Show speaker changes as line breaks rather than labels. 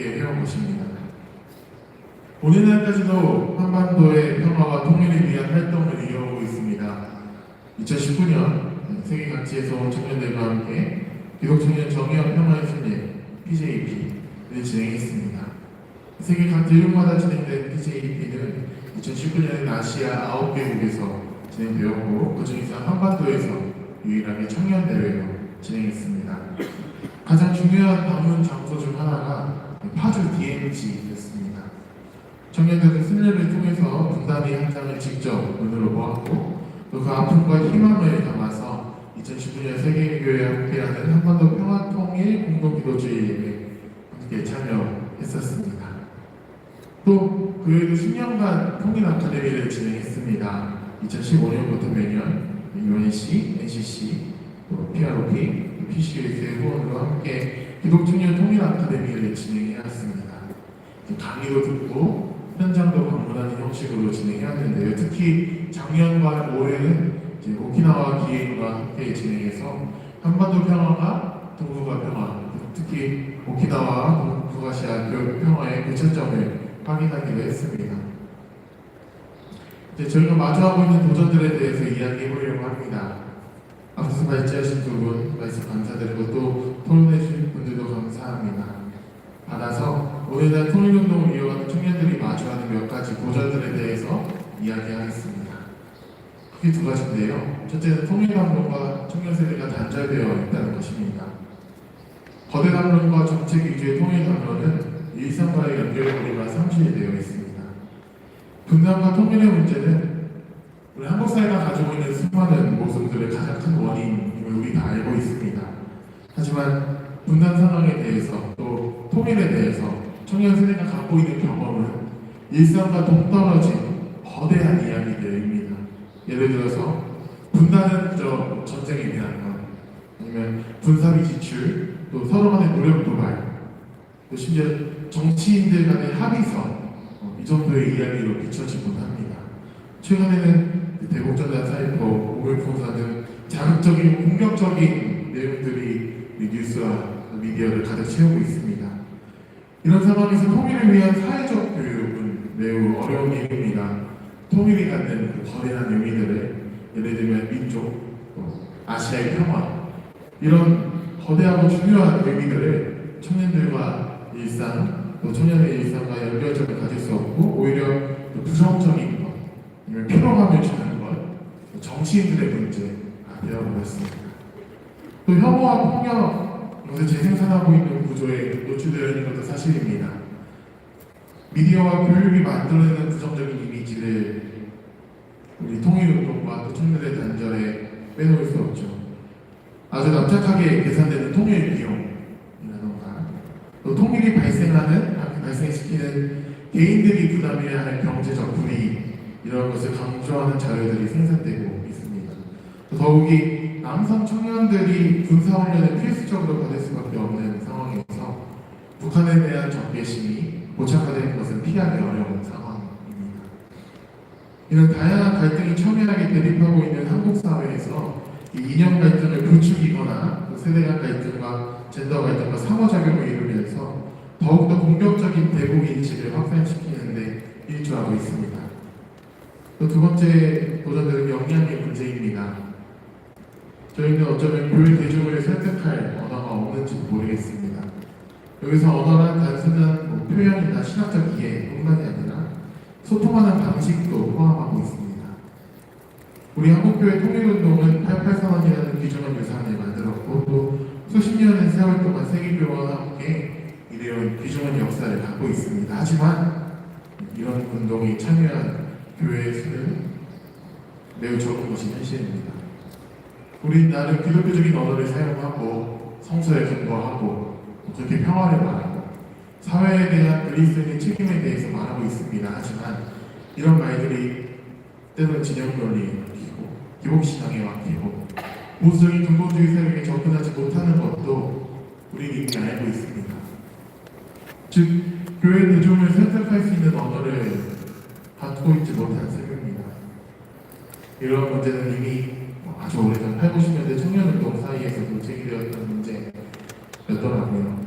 함께 해온 것입니다. 오늘날까지도 한반도의 평화와 통일을 위한 활동을 이어오고 있습니다. 2019년 세계 각지에서 온 청년들과 함께 기독청년 정의와 평화의 순례 PJP를 진행했습니다. 세계 각 대륙마다 진행된 PJP는 2019년에 아시아 9개국에서 진행되었고 그 중에서 한반도에서 유일하게 청년 대회로 진행했습니다. 가장 중요한 방문 장소 중 하나가 파주 DMZ였습니다. 청년들은 순례를 통해서 분단의 현장을 직접 눈으로 보았고 또 그 아픔과 희망을 담아서 2019년 세계교회 함께하는 한반도 평화통일 공동기도주의 예배 함께 참여했었습니다. 또그 외에도 10년간 통일 아카데미를 진행했습니다. 2015년부터 매년 UNC, NCC, 또 PROP, PCUS의 후원으로 함께 기독청년 통일 아카데미를 진행해왔습니다. 강의도 듣고 현장도 방문하는 형식으로 진행해 왔는데요. 특히 작년과 올해는 이제 오키나와 기행과 함께 진행해서 한반도 평화가 동북아 평화, 특히 오키나와 동북아시아 교- 평화의 교차점을 확인하기로 했습니다. 이제 저희가 마주하고 있는 도전들에 대해서 이야기해 보려고 합니다. 앞서서 발제하신 두 분 말씀 감사드리고 또 토론해 주신 분들도 감사합니다. 받아서 오늘날 통일운동을 이어가는 청년들이 마주하는 몇 가지 도전들에 대해서 이야기하겠습니다. 크게 두 가지인데요. 첫째는 통일감론과 청년 세대가 단절되어 있다는 것입니다. 거대 담론과 정책 위주의 통일 담론은 일상과의 연결고리가 상실되어 있습니다. 분단과 통일의 문제는 우리 한국 사회가 가지고 있는 수많은 모습들의 가장 큰 원인임을 우리 다 알고 있습니다. 하지만 분단 상황에 대해서 또 통일에 대해서 청년 세대가 갖고 있는 경험은 일상과 동떨어진 거대한 이야기들입니다. 예를 들어서 분단은 저 전쟁에 대한 것, 아니면 분사비 지출, 또 서로 간의 노력 도발, 또 심지어 정치인들 간의 합의서 어, 이 정도의 이야기로 비춰지곤 합니다. 최근에는 대북전단 사이퍼, 오물풍사 등 자극적이고 공격적인 내용들이 이 뉴스와 미디어를 가득 채우고 있습니다. 이런 상황에서 통일을 위한 사회적 교육은 매우 어려운 일입니다. 통일이 갖는 그 거대한 의미들을 예를 들면 민족, 또 아시아의 평화 이런 거대하고 중요한 의미들을 청년들과 일상 또 청년의 일상과 연결점을 가질 수 없고 오히려 또 부정적인 것 피로감을 주는 것 정치인들의 문제가 되어버렸습니다. 또 혐오와 폭력 요새 재생산하고 있는 구조에 노출되어 있는 것도 사실입니다. 미디어와 교육이 만들어내는 부정적인 이미지를 우리 통일운동과 또 청년의 단절에 빼놓을 수 없죠. 아주 납작하게 계산되는 통일 비용이라던가 또 통일이 발생하는 발생시키는 개인들이 부담해야 할 경제적 불이익 이런 것을 강조하는 자료들이 생산되고 있습니다. 또 더욱이 남성 청년들이 군사훈련을 필수적으로 받을 수밖에 없는 상황에서 북한에 대한 적개심이 고착화되는 것은 피하기 어려운 상황입니다. 이런 다양한 갈등이 첨예하게 대립하고 있는 한국 사회에서 이 이념 갈등을 부추기거나 또 세대 간 갈등과 젠더 갈등과 상호작용을 이루면서 더욱더 공격적인 대국 인식을 확산시키는데 일조하고 있습니다. 또 두 번째 도전들은 역량의 문제입니다. 저희는 어쩌면 교회 대중을 설득할 언어가 없는지 모르겠습니다. 여기서 언어란 단순한 뭐 표현이나 신학적 이해뿐만이 아니라 소통하는 방식도 포함하고 있습니다. 우리 한국교회 통일운동은 88선언이라는 귀중한 유산을 만들었고 또 수십 년의 세월 동안 세계교회와 함께 이래온 귀중한 역사를 갖고 있습니다. 하지만 이런 운동이 참여한 교회의 수는 매우 적은 것이 현실입니다. 우리 나름 기독교적인 언어를 사용하고 성서에 근거하고 그렇게 평화를 말하고 사회에 대한 그리스도의 책임에 대해서 말하고 있습니다. 하지만 이런 말들이 때로는 진영 논리에 막히고 기복신앙에 막히고 보수적인 근본주의 세력에 접근하지 못하는 것도 우리 이미 알고 있습니다. 즉 교회 대중을 설득할 수 있는 언어를 갖고 있지 못한 세계입니다. 이런 문제는 이미 아주 오래전 8, 90년대 청년 운동 사이에서도 제기되었던 문제였더라고요.